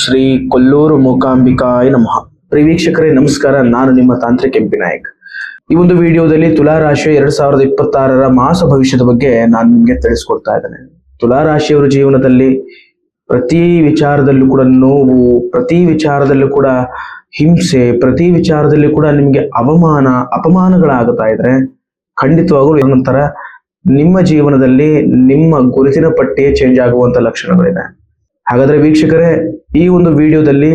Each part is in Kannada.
ಶ್ರೀ ಕೊಲ್ಲೂರು ಮೂಕಾಂಬಿಕಾಯ ನಮಃ. ಪ್ರಿವೀಕ್ಷಕರೇ, ನಮಸ್ಕಾರ. ನಾನು ನಿಮ್ಮ ತಾಂತ್ರಿಕ ಎಂಪಿ ನಾಯಕ್. ಈ ಒಂದು ವಿಡಿಯೋದಲ್ಲಿ ತುಲಾ ರಾಶಿಯ ಎರಡ್ ಸಾವಿರದ ಇಪ್ಪತ್ತಾರರ ಮಾಸ ಭವಿಷ್ಯದ ಬಗ್ಗೆ ನಾನು ನಿಮಗೆ ತಿಳಿಸ್ಕೊಡ್ತಾ ಇದ್ದೇನೆ. ತುಲಾ ರಾಶಿಯವರ ಜೀವನದಲ್ಲಿ ಪ್ರತಿ ವಿಚಾರದಲ್ಲೂ ಕೂಡ ನೋವು, ಪ್ರತಿ ವಿಚಾರದಲ್ಲೂ ಕೂಡ ಹಿಂಸೆ, ಪ್ರತಿ ವಿಚಾರದಲ್ಲಿ ಕೂಡ ನಿಮಗೆ ಅವಮಾನ ಅಪಮಾನಗಳಾಗುತ್ತಾ ಇದ್ರೆ ಖಂಡಿತವಾಗಲೂ ನಂತರ ನಿಮ್ಮ ಜೀವನದಲ್ಲಿ ನಿಮ್ಮ ಗುರುತಿನ ಪಟ್ಟಿಯೇ ಚೇಂಜ್ ಆಗುವಂತ ಲಕ್ಷಣಗಳಿದೆ. ಹಾಗಾದ್ರೆ ವೀಕ್ಷಕರೇ, ಈ ಒಂದು ವಿಡಿಯೋದಲ್ಲಿ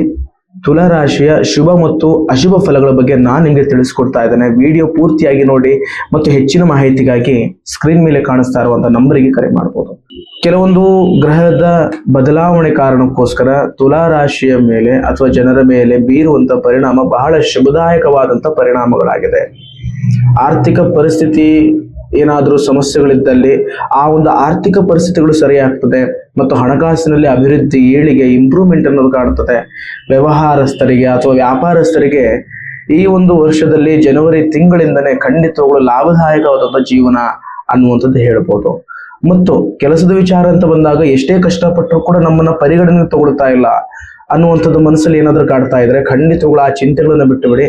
ತುಲಾ ರಾಶಿಯ ಶುಭ ಮತ್ತು ಅಶುಭ ಫಲಗಳ ಬಗ್ಗೆ ನಾನು ನಿಮಗೆ ತಿಳಿಸ್ಕೊಡ್ತಾ ಇದ್ದೇನೆ. ವಿಡಿಯೋ ಪೂರ್ತಿಯಾಗಿ ನೋಡಿ ಮತ್ತು ಹೆಚ್ಚಿನ ಮಾಹಿತಿಗಾಗಿ ಸ್ಕ್ರೀನ್ ಮೇಲೆ ಕಾಣಿಸ್ತಾ ಇರುವಂತ ನಂಬರಿಗೆ ಕರೆ ಮಾಡಬಹುದು ಕೆಲವೊಂದು ಗ್ರಹದ ಬದಲಾವಣೆ ಕಾರಣಕ್ಕೋಸ್ಕರ ತುಲಾ ರಾಶಿಯ ಮೇಲೆ ಅಥವಾ ಜನರ ಮೇಲೆ ಬೀರುವಂತ ಪರಿಣಾಮ ಬಹಳ ಶುಭದಾಯಕವಾದಂತ ಪರಿಣಾಮಗಳಾಗಿದೆ. ಆರ್ಥಿಕ ಪರಿಸ್ಥಿತಿ ಏನಾದರೂ ಸಮಸ್ಯೆಗಳಿದ್ದಲ್ಲಿ ಆ ಒಂದು ಆರ್ಥಿಕ ಪರಿಸ್ಥಿತಿಗಳು ಸರಿಯಾಗ್ತದೆ ಮತ್ತು ಹಣಕಾಸಿನಲ್ಲಿ ಅಭಿವೃದ್ಧಿ, ಏಳಿಗೆ ಇಂಪ್ರೂವ್ಮೆಂಟ್ ಅನ್ನೋದು ಕಾಣ್ತದೆ ವ್ಯವಹಾರಸ್ಥರಿಗೆ ಅಥವಾ ವ್ಯಾಪಾರಸ್ಥರಿಗೆ ಈ ಒಂದು ವರ್ಷದಲ್ಲಿ ಜನವರಿ ತಿಂಗಳಿಂದನೇ ಖಂಡಿತವಾಗಲು ಲಾಭದಾಯಕವಾದಂಥ ಜೀವನ ಅನ್ನುವಂಥದ್ದು ಹೇಳ್ಬೋದು. ಮತ್ತು ಕೆಲಸದ ವಿಚಾರ ಅಂತ ಬಂದಾಗ ಎಷ್ಟೇ ಕಷ್ಟಪಟ್ಟರೂ ಕೂಡ ನಮ್ಮನ್ನ ಪರಿಗಣನೆ ತಗೊಳ್ತಾ ಇಲ್ಲ ಅನ್ನುವಂಥದ್ದು ಮನಸ್ಸಲ್ಲಿ ಏನಾದರೂ ಕಾಡ್ತಾ ಇದ್ರೆ ಖಂಡಿತಗಳು ಆ ಚಿಂತೆಗಳನ್ನ ಬಿಟ್ಟುಬಿಡಿ.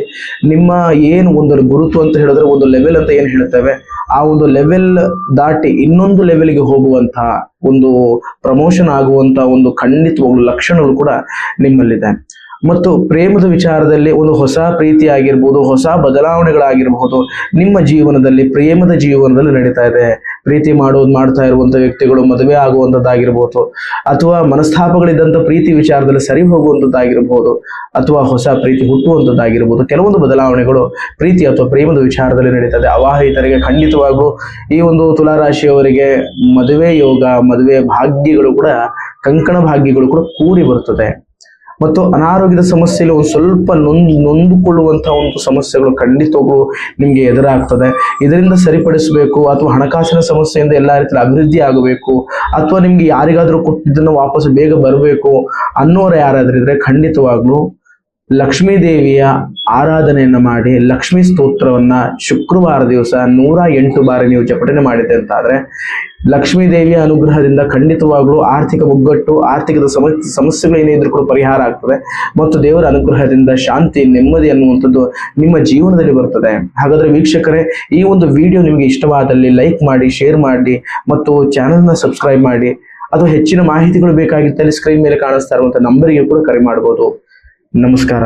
ನಿಮ್ಮ ಏನು ಒಂದು ಗುರುತು ಅಂತ ಹೇಳಿದ್ರೆ ಒಂದು ಲೆವೆಲ್ ಅಂತ ಏನು ಹೇಳ್ತೇವೆ? ಆ ಒಂದು ಲೆವೆಲ್ ದಾಟಿ ಇನ್ನೊಂದು ಲೆವೆಲ್ಗೆ ಹೋಗುವಂತಹ ಒಂದು ಪ್ರಮೋಷನ್ ಆಗುವಂತ ಒಂದು ಖಂಡಿತವಾಗ್ಲೂ ಲಕ್ಷಣಗಳು ಕೂಡ ನಿಮ್ಮಲ್ಲಿದೆ. ಮತ್ತು ಪ್ರೇಮದ ವಿಚಾರದಲ್ಲಿ ಒಂದು ಹೊಸ ಪ್ರೀತಿ ಆಗಿರ್ಬೋದು ಹೊಸ ಬದಲಾವಣೆಗಳಾಗಿರಬಹುದು, ನಿಮ್ಮ ಜೀವನದಲ್ಲಿ, ಪ್ರೇಮದ ಜೀವನದಲ್ಲಿ ನಡೀತಾ ಇದೆ. ಪ್ರೀತಿ ಮಾಡೋದು ಮಾಡ್ತಾ ಇರುವಂತ ವ್ಯಕ್ತಿಗಳು ಮದುವೆ ಆಗುವಂಥದ್ದಾಗಿರ್ಬೋದು, ಅಥವಾ ಮನಸ್ತಾಪಗಳಿದ್ದಂಥ ಪ್ರೀತಿ ವಿಚಾರದಲ್ಲಿ ಸರಿ ಹೋಗುವಂಥದ್ದಾಗಿರ್ಬೋದು, ಅಥವಾ ಹೊಸ ಪ್ರೀತಿ ಹುಟ್ಟುವಂಥದ್ದಾಗಿರ್ಬೋದು, ಕೆಲವೊಂದು ಬದಲಾವಣೆಗಳು ಪ್ರೀತಿ ಅಥವಾ ಪ್ರೇಮದ ವಿಚಾರದಲ್ಲಿ ನಡೀತದೆ ಅವಾಹಿತರಿಗೆ ಖಂಡಿತವಾಗೂ ಈ ಒಂದು ತುಲಾರಾಶಿಯವರಿಗೆ ಮದುವೆ ಯೋಗ, ಮದುವೆ ಭಾಗ್ಯಗಳು ಕೂಡ, ಕಂಕಣ ಭಾಗ್ಯಗಳು ಕೂಡ ಕೂಡಿ ಬರುತ್ತದೆ. ಮತ್ತು ಅನಾರೋಗ್ಯದ ಸಮಸ್ಯೆಯಲ್ಲಿ ಒಂದು ಸ್ವಲ್ಪ ನೊಂದು ನೊಂದುಕೊಳ್ಳುವಂತಹ ಒಂದು ಸಮಸ್ಯೆಗಳು ಖಂಡಿತವಾಗ್ಲೂ ನಿಮಗೆ ಎದುರಾಗ್ತದೆ. ಇದರಿಂದ ಸರಿಪಡಿಸಬೇಕು ಅಥವಾ ಹಣಕಾಸಿನ ಸಮಸ್ಯೆಯಿಂದ ಎಲ್ಲ ರೀತಿಯಲ್ಲಿ ಅಭಿವೃದ್ಧಿ ಆಗಬೇಕು ಅಥವಾ ನಿಮ್ಗೆ ಯಾರಿಗಾದ್ರೂ ಕೊಟ್ಟಿದ್ದನ್ನು ವಾಪಸ್ ಬೇಗ ಬರಬೇಕು ಅನ್ನೋರು ಯಾರಾದ್ರೂ ಇದ್ರೆ ಖಂಡಿತವಾಗ್ಲೂ ಲಕ್ಷ್ಮೀ ದೇವಿಯ ಆರಾಧನೆಯನ್ನು ಮಾಡಿ, ಲಕ್ಷ್ಮೀ ಸ್ತೋತ್ರವನ್ನ ಶುಕ್ರವಾರ ದಿವಸ ನೂರ ಎಂಟು ಬಾರಿ ನೀವು ಜಪಟನೆ ಮಾಡಿದೆ ಅಂತಾದ್ರೆ ಲಕ್ಷ್ಮೀ ದೇವಿಯ ಅನುಗ್ರಹದಿಂದ ಖಂಡಿತವಾಗ್ಲೂ ಆರ್ಥಿಕ ಒಗ್ಗಟ್ಟು, ಆರ್ಥಿಕದ ಸಮ, ಸಮಸ್ಯೆಗಳು ಏನೇ ಇದ್ರೂ ಕೂಡ ಪರಿಹಾರ ಆಗ್ತದೆ. ಮತ್ತು ದೇವರ ಅನುಗ್ರಹದಿಂದ ಶಾಂತಿ, ನೆಮ್ಮದಿ ಅನ್ನುವಂಥದ್ದು ನಿಮ್ಮ ಜೀವನದಲ್ಲಿ ಬರ್ತದೆ. ಹಾಗಾದ್ರೆ ವೀಕ್ಷಕರೇ, ಈ ಒಂದು ವಿಡಿಯೋ ನಿಮಗೆ ಇಷ್ಟವಾದಲ್ಲಿ ಲೈಕ್ ಮಾಡಿ, ಶೇರ್ ಮಾಡಿ, ಮತ್ತು ಚಾನೆಲ್ನ ಸಬ್ಸ್ಕ್ರೈಬ್ ಮಾಡಿ. ಅಥವಾ ಹೆಚ್ಚಿನ ಮಾಹಿತಿಗಳು ಬೇಕಾಗಿದ್ದಲ್ಲಿ ಸ್ಕ್ರೀನ್ ಮೇಲೆ ಕಾಣಿಸ್ತಾ ಇರುವಂತಹ ನಂಬರಿಗೆ ಕೂಡ ಕರೆ ಮಾಡಬಹುದು ನಮಸ್ಕಾರ.